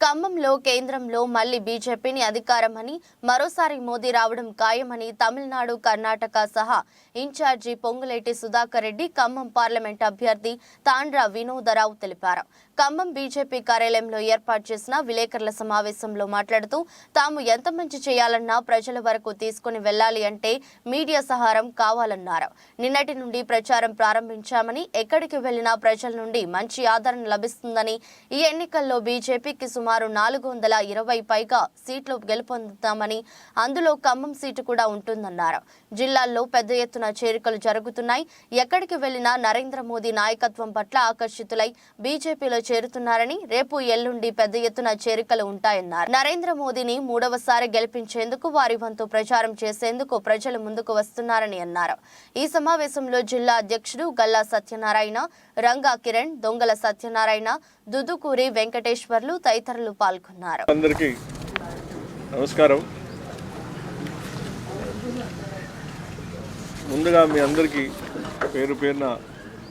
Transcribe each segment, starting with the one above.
ఖమ్మంలో కేంద్రంలో మళ్ళీ బీజేపీని అధికారమని మరోసారి మోదీ రావడం ఖాయమని తమిళనాడు కర్ణాటక సహా ఇన్ఛార్జి పొంగులేటి సుధాకర్ రెడ్డి ఖమ్మం పార్లమెంట్ అభ్యర్థి తాండ్రా వినోదరావు తెలిపారు. ఖమ్మం బీజేపీ కార్యాలయంలో ఏర్పాటు చేసిన విలేకరుల సమావేశంలో మాట్లాడుతూ తాము ఎంత మంచి చేయాలన్నా ప్రజల వరకు తీసుకుని వెళ్ళాలి అంటే మీడియా సహారం కావాలన్నారు. నిన్నటి నుండి ప్రచారం ప్రారంభించామని ఎక్కడికి వెళ్ళినా ప్రజల నుండి మంచి ఆదరణ లభిస్తుందని ఈ ఎన్నికల్లో బీజేపీకి సుమారు నాలుగు వందల ఇరవై పైగా సీట్లు గెలుపొందుతామని అందులో ఖమ్మం సీటు కూడా ఉంటుందన్నారు. జిల్లాల్లో పెద్ద ఎత్తున చేరికలు జరుగుతున్నాయి. ఎక్కడికి వెళ్ళినా నరేంద్ర మోదీ నాయకత్వం పట్ల ఆకర్షితులై బీజేపీలో చేరుతున్నారని రేపు ఎల్లుండి పెద్ద ఎత్తున చేరికలు ఉంటాయన్నారు. నరేంద్ర మోదీని మూడవసారి గెలిపించేందుకు వారి వంతు ప్రచారం చేసేందుకు ప్రజలు ముందుకు వస్తున్నారని అన్నారు. ఈ సమావేశంలో జిల్లా అధ్యక్షుడు గల్లా సత్యనారాయణ రంగా కిరణ్ దొంగల సత్యనారాయణ దుదుకూరి వెంకటేశ్వర్లు తదితరులు పాల్గొన్నారు. అందరికీ నమస్కారం. ముందుగా మీ అందరికీ పేరు పేరున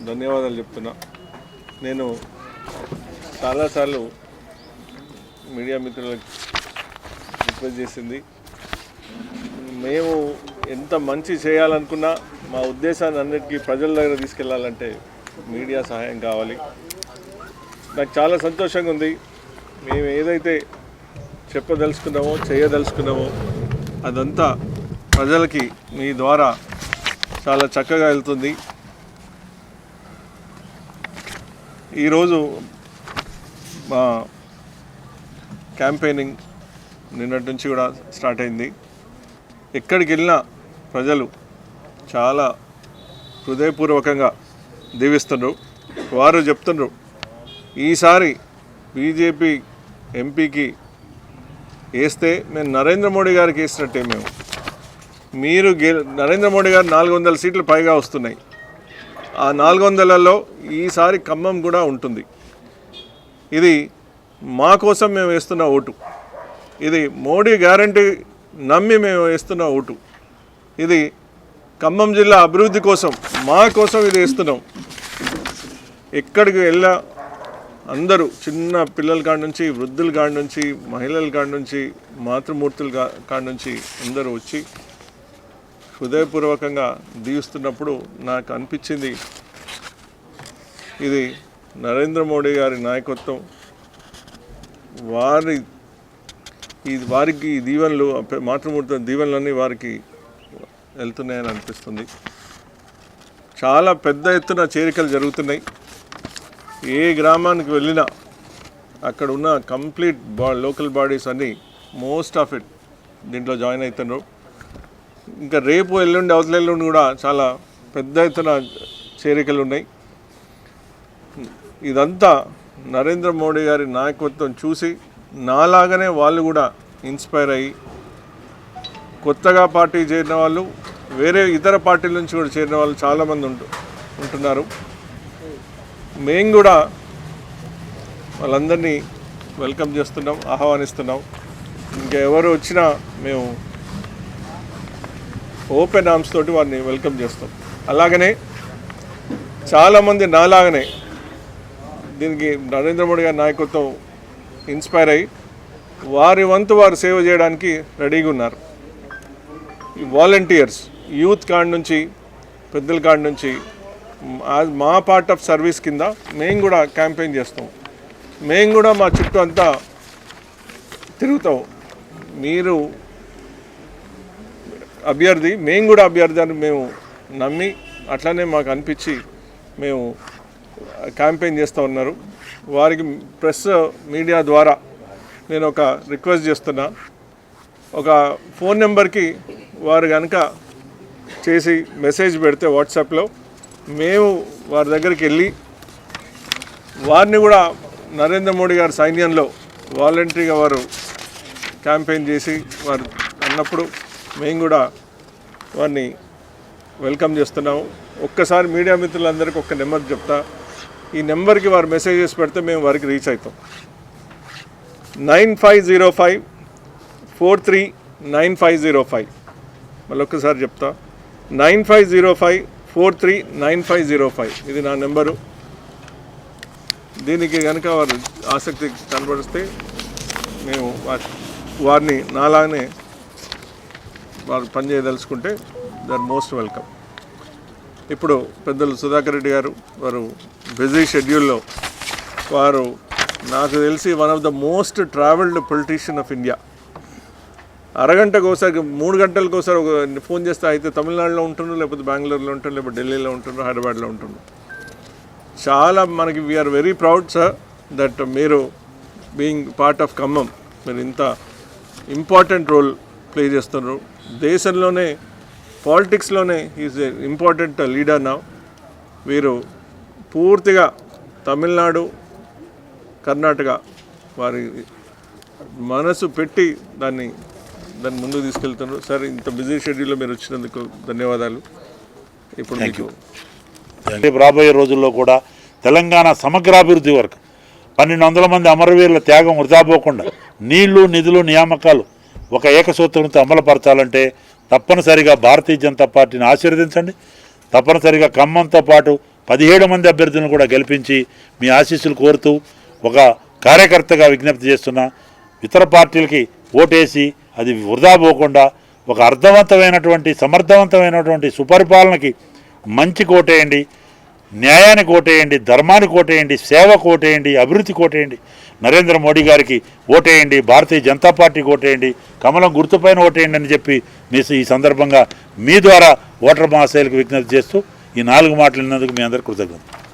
ధన్యవాదాలు చెప్తున్నా. నేను చాలాసార్లు మీడియా మిత్రులకు రిక్వెస్ట్ చేసింది. మేము ఎంత మంచి చేయాలనుకున్నా మా ఉద్దేశాన్ని అన్నిటికీ ప్రజల దగ్గర తీసుకెళ్ళాలంటే మీడియా సహాయం కావాలి. నాకు చాలా సంతోషంగా ఉంది. మేము ఏదైతే చెప్పదలుచుకున్నామో చేయదలుచుకున్నామో అదంతా ప్రజలకి మీ ద్వారా చాలా చక్కగా వెళ్తుంది. ఈరోజు మా క్యాంపెయినింగ్ నిన్నటి నుంచి కూడా స్టార్ట్ అయింది. ఎక్కడికి వెళ్ళినా ప్రజలు చాలా హృదయపూర్వకంగా దీవిస్తున్నారు వారు చెప్తున్నారు ఈసారి బీజేపీ ఎంపీకి వేస్తే మేము నరేంద్ర మోడీ గారికి వేసినట్టే మేము. మీరు గె నరేంద్ర మోడీ గారు నాలుగు వందల సీట్లు పైగా వస్తున్నాయి. ఆ నాలుగు వందలలో ఈసారి ఖమ్మం కూడా ఉంటుంది. ఇది మా కోసం మేము వేస్తున్న ఓటు. ఇది మోడీ గ్యారంటీ నమ్మి మేము వేస్తున్న ఓటు. ఇది ఖమ్మం జిల్లా అభివృద్ధి కోసం మా కోసం ఇది వేస్తున్నాం. ఎక్కడికి వెళ్ళా అందరూ చిన్న పిల్లల కాడ నుంచి వృద్ధుల కాడ నుంచి మహిళల కాడ నుంచి మాతృమూర్తుల కా- కాడ నుంచి అందరూ వచ్చి హృదయపూర్వకంగా దీవిస్తున్నప్పుడు నాకు అనిపించింది ఇది నరేంద్ర మోడీ గారి నాయకత్వం. వారి ఈ వారికి దీవెనలు మాతృమూర్తి దీవెనలన్నీ వారికి వెళ్తున్నాయని అనిపిస్తుంది. చాలా పెద్ద ఎత్తున చేరికలు జరుగుతున్నాయి. ఏ గ్రామానికి వెళ్ళినా అక్కడ ఉన్న కంప్లీట్ బా లోకల్ బాడీస్ అన్నీ మోస్ట్ ఆఫ్ ఇట్ దీంట్లో జాయిన్ అవుతున్నారు ఇంకా రేపు ఎల్లుండి అవతల ఎల్లుండి కూడా చాలా పెద్ద ఎత్తున చేరికలు ఉన్నాయి. ఇదంతా నరేంద్ర మోడీ గారి నాయకత్వం చూసి నాలాగానే వాళ్ళు కూడా ఇన్స్పైర్ అయ్యి కొత్తగా పార్టీ చేరిన వాళ్ళు వేరే ఇతర పార్టీల నుంచి కూడా చేరిన వాళ్ళు చాలామంది ఉంటు ఉంటున్నారు. మేము కూడా వాళ్ళందరినీ వెల్కమ్ చేస్తున్నాం ఆహ్వానిస్తున్నాం. ఇంకా ఎవరు వచ్చినా మేము ఓపెన్ ఆర్మ్స్ తోటి వారిని వెల్కమ్ చేస్తాం. అలాగనే చాలామంది నాలాగనే దీనికి నరేంద్ర మోడీ గారి నాయకత్వం ఇన్స్పైర్ అయ్యి వారి వంతు వారు సేవ చేయడానికి రెడీగా ఉన్నారు. ఈ వాలంటీర్స్ యూత్ కాడ నుంచి పెద్దల కాడ నుంచి మా- పార్ట్ ఆఫ్ సర్వీస్ కింద మేము కూడా క్యాంపెయిన్ చేస్తాం. మేము కూడా మా చుట్టూ అంతా తిరుగుతాం. మీరు అభ్యర్థి మేము కూడా అభ్యర్థి అని మేము నమ్మి అట్లనే మాకు అనిపించి మేము క్యాంపెయిన్ చేస్తూ ఉన్నారు. వారికి ప్రెస్ మీడియా ద్వారా నేను ఒక రిక్వెస్ట్ చేస్తున్నా. ఒక ఫోన్ నెంబర్కి వారు కనుక చేసి మెసేజ్ పెడితే వాట్సాప్లో మేము వారి దగ్గరికి వెళ్ళి వారిని కూడా నరేంద్ర మోడీ గారి సైన్యంలో వాలంటరీగా వారు క్యాంపెయిన్ చేసి వారు అన్నప్పుడు మేము కూడా వారిని వెల్కమ్ చేస్తున్నాము. ఒక్కసారి మీడియా మిత్రులందరికీ ఒక్క నెంబర్ చెప్తా. ఈ నెంబర్కి వారు మెసేజెస్ పెడితే మేము వారికి రీచ్ అవుతాం. Nine five zero five four three nine five zero five. మళ్ళీ ఒక్కసారి చెప్తా. Nine five zero five four three nine five zero five. ఇది నా నెంబరు. దీనికి కనుక వారు ఆసక్తి కనబడిస్తే మేము వారిని నాలానే వారు పనిచేయదలుచుకుంటే దే ఆర్ మోస్ట్ వెల్కమ్. ఇప్పుడు పెద్దలు సుధాకర్ రెడ్డి గారు వారు బిజీ షెడ్యూల్లో. వారు నాకు తెలిసి one of the most travelled politician of India. అరగంటకు ఒకసారి మూడు గంటలకు ఒకసారి ఒక ఫోన్ చేస్తే అయితే తమిళనాడులో ఉంటున్నారు లేకపోతే బెంగళూరులో ఉంటుండ్రు లేకపోతే ఢిల్లీలో ఉంటున్నారు హైదరాబాద్లో ఉంటున్నారు చాలా మనకి we are very proud sir that మీరు బీయింగ్ పార్ట్ ఆఫ్ ఖమ్మం మీరు ఇంత ఇంపార్టెంట్ రోల్ ప్లే చేస్తున్నారు. దేశంలోనే పాలిటిక్స్లోనే ఈజ్ ఇంపార్టెంట్ లీడర్ నా వీరు పూర్తిగా తమిళనాడు కర్ణాటక వారి మనసు పెట్టి దాన్ని దాన్ని ముందుకు తీసుకెళ్తున్నారు. సార్ ఇంత బిజీ షెడ్యూల్లో మీరు వచ్చినందుకు ధన్యవాదాలు. ఇప్పుడు మీకు రేపు రాబోయే రోజుల్లో కూడా తెలంగాణ సమగ్రాభివృద్ధి వరకు పన్నెండు వందల మంది అమరవీరుల త్యాగం వృధా పోకుండా నీళ్ళు నిధులు నియామకాలు ఒక ఏకసూత్రంతో అమలుపరచాలంటే తప్పనిసరిగా భారతీయ జనతా పార్టీని ఆశీర్వదించండి. తప్పనిసరిగా ఖమ్మంతో పాటు పదిహేడు మంది అభ్యర్థులను కూడా గెలిపించి మీ ఆశీస్సులు కోరుతూ ఒక కార్యకర్తగా విజ్ఞప్తి చేస్తున్నా ఇతర పార్టీలకి ఓటేసి అది వృధా పోకుండా ఒక అర్థవంతమైనటువంటి సమర్థవంతమైనటువంటి సుపరిపాలనకి మంచి కోటేయండి. న్యాయానికి ఓటేయండి ధర్మానికి ఓటేయండి సేవ కోటేయండి అభివృద్ధి కోటేయండి. నరేంద్ర మోడీ గారికి ఓటేయండి భారతీయ జనతా పార్టీకి ఓటేయండి కమలం గుర్తుపైన ఓటేయండి అని చెప్పి మీ ఈ సందర్భంగా మీ ద్వారా ఓటర్ మహాశైలకు విజ్ఞప్తి చేస్తూ ఈ నాలుగు మాటలు విన్నందుకు మీ అందరికీ కృతజ్ఞతలు.